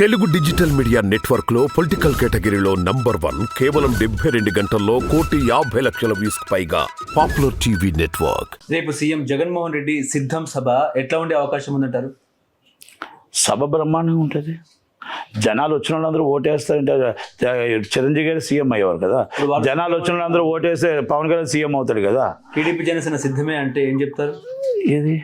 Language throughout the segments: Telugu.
తెలుగు డిజిటల్ మీడియా నెట్వర్క్లో పొలిటికల్ కేటగిరీలో నంబర్ వన్ కేవలం డెబ్బై రెండు గంటల్లో కోటి యాభై లక్షల వ్యూస్ పైగా పాపులర్ టీవీ నెట్వర్క్. రేపు సీఎం జగన్మోహన్ రెడ్డి సిద్ధం సభ ఎట్లా ఉండే అవకాశం ఉందంటారు? సభ బ్రహ్మాండంగా ఉంటుంది. జనాలు వచ్చిన వాళ్ళందరూ ఓటేస్తారంటే చిరంజీవి గారు సీఎం అయ్యేవారు కదా. జనాలు వచ్చిన వాళ్ళందరూ ఓటేస్తే పవన్ కళ్యాణ్ సీఎం అవుతాడు కదా. టీడీపీ జనసేన సిద్ధమే అంటే ఏం చెప్తారు? ఏది?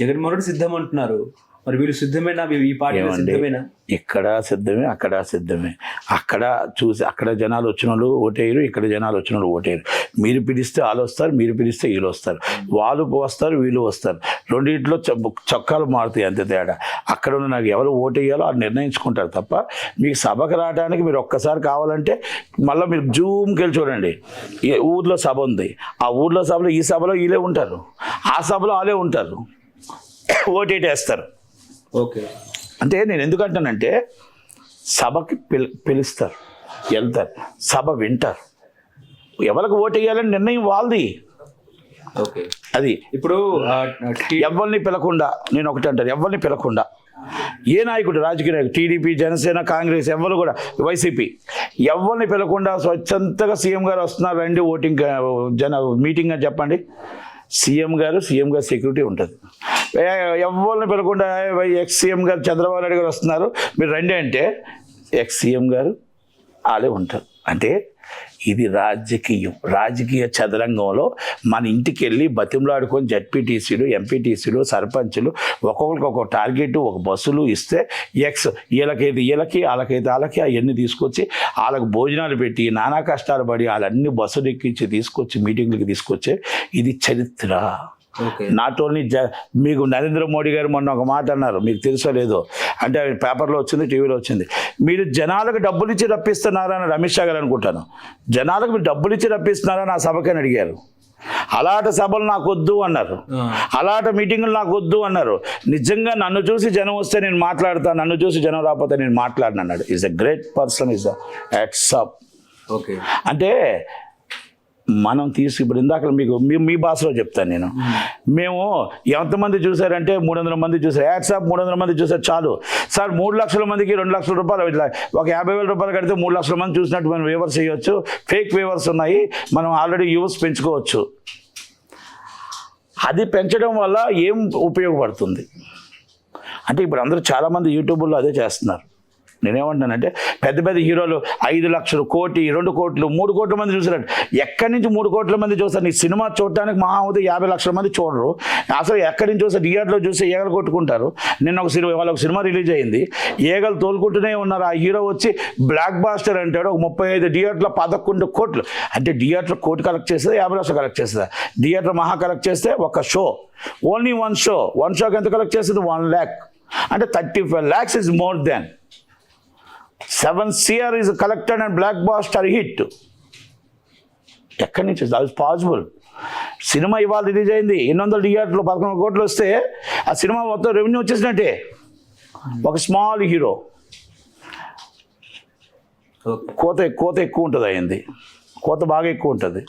జగన్మోహన్ రెడ్డి సిద్ధం అంటున్నారు. మరి వీళ్ళు సిద్ధమేనా? ఈ పార్టీ ఏమండి? సిద్ధమేనా? ఇక్కడ సిద్ధమే అక్కడ సిద్ధమే. అక్కడ చూసి అక్కడ జనాలు వచ్చిన వాళ్ళు ఓటేయరు ఇక్కడ జనాలు వచ్చిన వాళ్ళు ఓటేయరు. మీరు పిలిస్తే వాళ్ళు వస్తారు మీరు పిలిస్తే వీళ్ళు వస్తారు. వాళ్ళు వస్తారు వీళ్ళు వస్తారు. రెండింటిలో చొక్కాలు మారుతాయి అంతే తేడా. అక్కడ ఉన్న నాకు ఎవరు ఓటేయాలో వాళ్ళు నిర్ణయించుకుంటారు తప్ప మీకు సభకు రావడానికి మీరు ఒక్కసారి కావాలంటే మళ్ళీ మీరు జూమ్కి వెళ్ళి చూడండి. ఊర్లో సభ ఉంది. ఆ ఊర్లో సభలో ఈ సభలో వీళ్ళే ఉంటారు. ఆ సభలో వాళ్ళే ఉంటారు. ఓటేటేస్తారు. ఓకే. అంటే నేను ఎందుకు అంటానంటే సభకి పిల్ పిలుస్తారు వెళ్తారు సభ వింటారు. ఎవరికి ఓటు వేయాలని నిర్ణయం వాళ్ళది. ఓకే. అది. ఇప్పుడు ఎవరిని పిలకుండా నేను ఒకటి అంటాను ఎవరిని పిలకుండా ఏ నాయకుడు రాజకీయ నాయకుడు టీడీపీ జనసేన కాంగ్రెస్ ఎవరు కూడా వైసీపీ ఎవరిని పిలకుండా స్వచ్ఛంతగా సీఎం గారు వస్తున్నారు రండి ఓటింగ్ జన మీటింగ్ అని చెప్పండి. సీఎం గారు సీఎం గారు సెక్యూరిటీ ఉంటుంది. ఎవరిని పిలకుండా ఎక్స్సీఎం గారు చంద్రబాబు నాయుడు గారు వస్తున్నారు. మీరు రండి అంటే ఎక్స్సీఎం గారు వాళ్ళే ఉంటారు. అంటే ఇది రాజకీయం. రాజకీయ చదరంగంలో మన ఇంటికి వెళ్ళి బతిమలాడుకొని జడ్పీటీసీలు ఎంపీటీసీలు సర్పంచులు ఒక్కొక్కరికి ఒక్కొక్క టార్గెట్ ఒక బస్సులు ఇస్తే ఎక్స్ వీళ్ళకైతే వీళ్ళకి వాళ్ళకైతే వాళ్ళకి అవన్నీ తీసుకొచ్చి వాళ్ళకి భోజనాలు పెట్టి నానా కష్టాలు పడి వాళ్ళన్ని బస్సులు ఎక్కించి తీసుకొచ్చి మీటింగ్లకి తీసుకొచ్చే ఇది చరిత్ర. నాట్ ఓన్లీ జ మీకు నరేంద్ర మోడీ గారు మొన్న ఒక మాట అన్నారు మీకు తెలుసో లేదో? అంటే పేపర్లో వచ్చింది టీవీలో వచ్చింది. మీరు జనాలకు డబ్బులు ఇచ్చి రప్పిస్తున్నారని అమిత్ షా గారు అనుకుంటాను. జనాలకు మీరు డబ్బులు ఇచ్చి రప్పిస్తున్నారని ఆ సభకని అడిగారు. అలాంటి సభలు నాకు వద్దు అన్నారు. అలాంటి మీటింగులు నాకు వద్దు అన్నారు. నిజంగా నన్ను చూసి జనం వస్తే నేను మాట్లాడతాను నన్ను చూసి జనం రాకపోతే నేను మాట్లాడను అన్నాడు. Is a great person is up okay. అంటే మనం తీసి ఇప్పుడు ఇందాక మీకు మీ మీ భాషలో చెప్తాను నేను. మేము ఎంతమంది చూసారంటే మూడు వందల మంది చూసారు. యాడ్సాప్ మూడు వందల మంది చూసారు చాలు. సార్ మూడు లక్షల మందికి రెండు లక్షల రూపాయలు ఇట్లా ఒక యాభై వేల రూపాయలు కడితే మూడు లక్షల మంది చూసినట్టు మనం వేవర్స్ చేయొచ్చు. ఫేక్ వేవర్స్ ఉన్నాయి. మనం ఆల్రెడీ యూస్ పెంచుకోవచ్చు. అది పెంచడం వల్ల ఏం ఉపయోగపడుతుంది? అంటే ఇప్పుడు అందరూ చాలామంది యూట్యూబ్లో అదే చేస్తున్నారు. నేనేమంటున్నానంటే పెద్ద పెద్ద హీరోలు ఐదు లక్షలు కోటి రెండు కోట్లు మూడు కోట్ల మంది చూసారు ఎక్కడి నుంచి మూడు కోట్ల మంది చూస్తారు? నీ సినిమా చూడటానికి మహా అవుతే యాభై లక్షల మంది చూడరు. అసలు ఎక్కడి నుంచి చూస్తే థియేటర్లో చూస్తే ఈగలు కొట్టుకుంటారు. నిన్న ఒక సినిమా వాళ్ళ ఒక సినిమా రిలీజ్ అయింది. ఈగలు తోలుకుంటూనే ఉన్నారు? ఆ హీరో వచ్చి బ్లాక్ బాస్టర్ అంటాడు ఒక ముప్పై ఐదు థియేటర్లో పదకొండు కోట్లు. అంటే థియేటర్ కోటి కలెక్ట్ చేస్తే యాభై లక్షలు కలెక్ట్ చేస్తుందా థియేటర్ మహా కలెక్ట్ చేస్తే ఒక show. Only one show one షోకి ఎంత కలెక్ట్ చేస్తుంది? వన్ ల్యాక్ అంటే thirty five lakhs is more than seven CR is collected and blockbuster hit ఎక్కడి నుంచి? దట్ పాసిబుల్ సినిమా ఇవాళ రిలీజ్ అయింది. ఎన్ని వందల థియేటర్లు పదకొండు కోట్లు వస్తే ఆ సినిమా మొత్తం రెవెన్యూ వచ్చేసినట్టే. ఒక స్మాల్ హీరో కోత కోత ఎక్కువ ఉంటుంది అయింది. కోత బాగా ఎక్కువ ఉంటుంది.